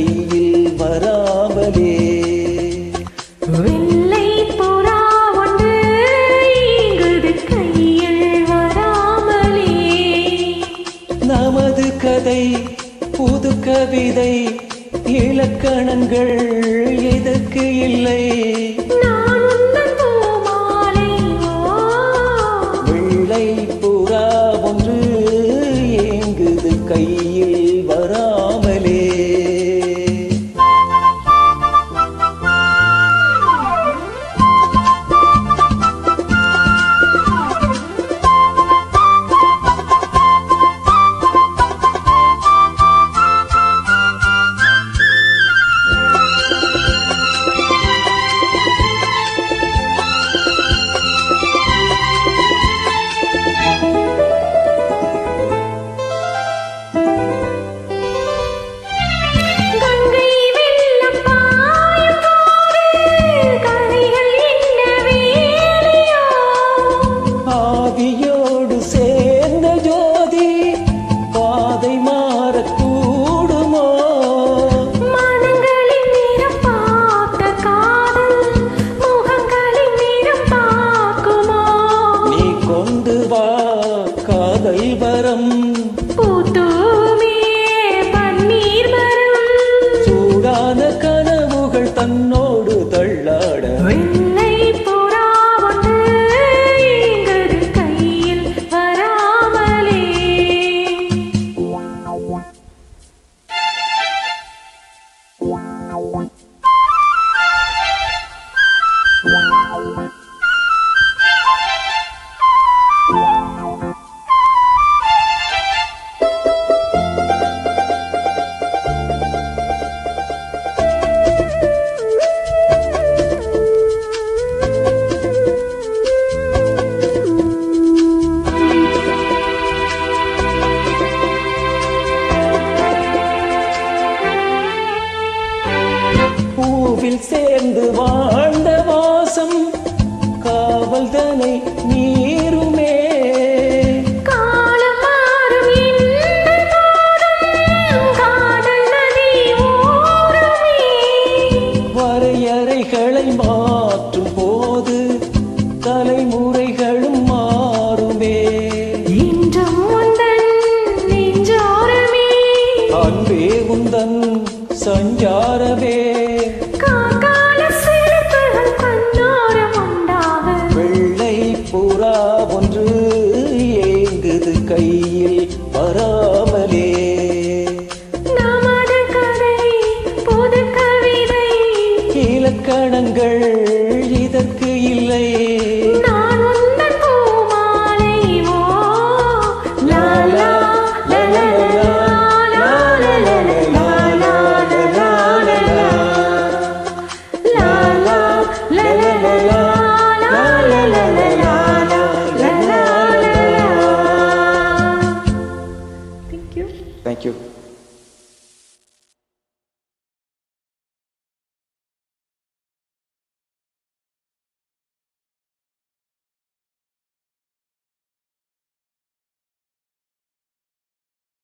கையில் வராமலே. கதை புது கவிதை இலக்கணங்கள் எதற்கு இல்லை? வெள்ளை புறா ஒன்று ஏங்குது கையில் வரா Wow. சேர்ந்து வாழ்ந்த வாசம் காவல்தனை நீருமே. வரையறைகளை மாற்றும் போது தலைமுறைகளும் மாறுமே. அன்பே உந்தன் சஞ்சாரவே கண்கள் இதற்கு இல்லையே Thank you.